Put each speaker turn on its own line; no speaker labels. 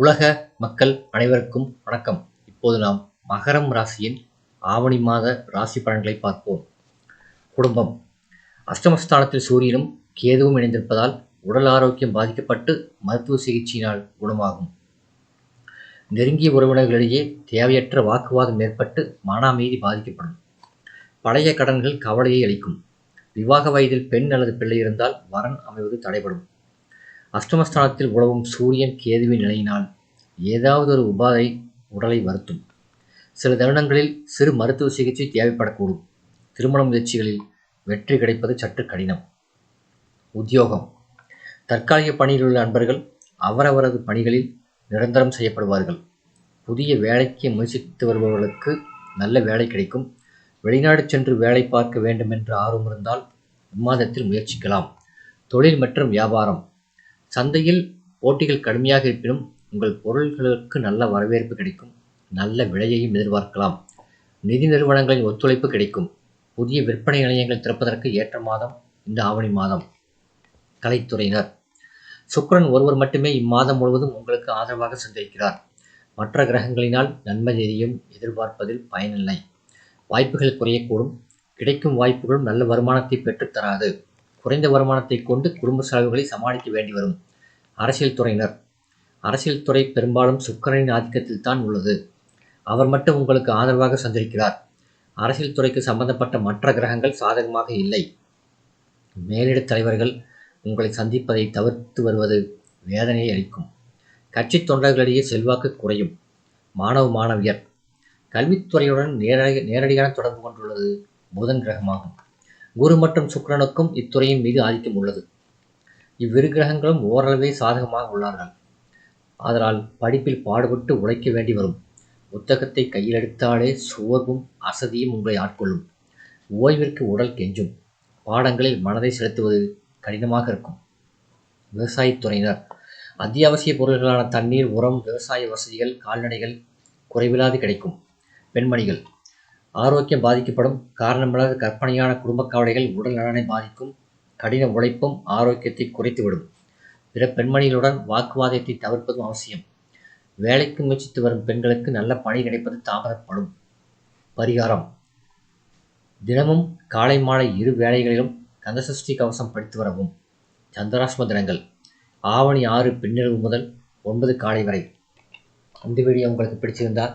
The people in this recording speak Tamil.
உலக மக்கள் அனைவருக்கும் வணக்கம். இப்போது நாம் மகரம் ராசியின் ஆவணி மாத ராசி பலன்களை பார்ப்போம். குடும்பம். அஷ்டமஸ்தானத்தில் சூரியனும் கேதுவும் இணைந்திருப்பதால் உடல் ஆரோக்கியம் பாதிக்கப்பட்டு மருத்துவ சிகிச்சையினால் குணமாகும். நெருங்கிய உறவினர்களிடையே தேவையற்ற வாக்குவாதம் ஏற்பட்டு மன அமைதி பாதிக்கப்படும். பழைய கடன்கள் கவலையை அளிக்கும். விவாக வயதில் பெண் அல்லது பிள்ளை இருந்தால் வரன் அமைவது தடைபடும். அஷ்டமஸ்தானத்தில் உழவும் சூரியன் கேதுவின் நிலையினால் ஏதாவது ஒரு உபாதை உடலை வருத்தும். சில தருணங்களில் சிறு மருத்துவ சிகிச்சை தேவைப்படக்கூடும். திருமண முயற்சிகளில் வெற்றி கிடைப்பது சற்று கடினம். உத்தியோகம். தற்காலிக பணியில் உள்ள நண்பர்கள் அவரவரது பணிகளில் நிரந்தரம் செய்யப்படுவார்கள். புதிய வேலைக்கு முயற்சித்து வருபவர்களுக்கு நல்ல வேலை கிடைக்கும். வெளிநாடு சென்று வேலை பார்க்க வேண்டும் என்று ஆர்வம் இருந்தால் இம்மாதத்தில் முயற்சிக்கலாம். தொழில் மற்றும் வியாபாரம். சந்தையில் போட்டிகள் கடுமையாக இருப்பினும் உங்கள் பொருள்களுக்கு நல்ல வரவேற்பு கிடைக்கும். நல்ல விலையையும் எதிர்பார்க்கலாம். நிதி நிறுவனங்களின் ஒத்துழைப்பு கிடைக்கும். புதிய விற்பனை நிலையங்கள் திறப்பதற்கு ஏற்ற மாதம் இந்த ஆவணி மாதம். கலைத்துறையினர். சுக்கரன் ஒருவர் மட்டுமே இம்மாதம் முழுவதும் உங்களுக்கு ஆதரவாக சந்திக்கிறார் மற்ற கிரகங்களினால் நன்மை எதையும் எதிர்பார்ப்பதில் பயனில்லை. வாய்ப்புகள் குறையக்கூடும். கிடைக்கும் வாய்ப்புகளும் நல்ல வருமானத்தை பெற்றுத்தராது குறைந்த வருமானத்தை கொண்டு குடும்ப செலவுகளை சமாளிக்க வேண்டி வரும். அரசியல் துறையினர். அரசியல் துறை பெரும்பாலும் சுக்கரனின் ஆதிக்கத்தில் தான் உள்ளது. அவர் மட்டும் உங்களுக்கு ஆதரவாக சந்திருக்கிறார் அரசியல் துறைக்கு சம்பந்தப்பட்ட மற்ற கிரகங்கள் சாதகமாக இல்லை. மேலிட தலைவர்கள் உங்களை சந்திப்பதை தவிர்த்து வருவது வேதனையை அளிக்கும். கட்சி தொண்டர்களிடையே செல்வாக்கு குறையும். மாணவ மாணவியர். கல்வித்துறையுடன் நேரடி நேரடியான தொடர்பு கொண்டுள்ளது புதன் கிரகமாகும். குரு மற்றும் சுக்கிரனுக்கும் இத்துறையின் மீது ஆதிக்கம் உள்ளது. இவ்விரு கிரகங்களும் ஓரளவே சாதகமாக உள்ளார்கள். ஆதலால் படிப்பில் பாடுபட்டு உழைக்க வேண்டி வரும். புத்தகத்தை கையில் எடுத்தாலே சோர்வும் அசதியும் உங்களை ஆட்கொள்ளும். ஓய்விற்கு உடல் கெஞ்சும். பாடங்களில் மனதை செலுத்துவது கடினமாக இருக்கும். விவசாயத்துறையினர் அத்தியாவசிய பொருள்களான தண்ணீர் உரம் விவசாய வசதிகள் கால்நடைகள் குறைவில்லாது கிடைக்கும். பெண்மணிகள். ஆரோக்கியம் பாதிக்கப்படும் காரணமில்லாத கற்பனையான குடும்ப கவலைகள் உடல் நலனை பாதிக்கும் கடின உழைப்பும் ஆரோக்கியத்தை குறைத்துவிடும். பிற பெண்மணிகளுடன் வாக்குவாதத்தை தவிர்ப்பதும் அவசியம். வேலைக்கு முயற்சித்து வரும் பெண்களுக்கு நல்ல பணி கிடைப்பது தாமதப்படும். பரிகாரம். தினமும் காலை மாலை இரு வேளைகளிலும் கந்தசஷ்டி கவசம் படித்து வரவும். சந்திராஷ்ம தினங்கள். ஆவணி ஆறு பின்னிரவு முதல் ஒன்பது காலை வரை. இந்த வீடியோ உங்களுக்கு பிடிச்சிருந்தால்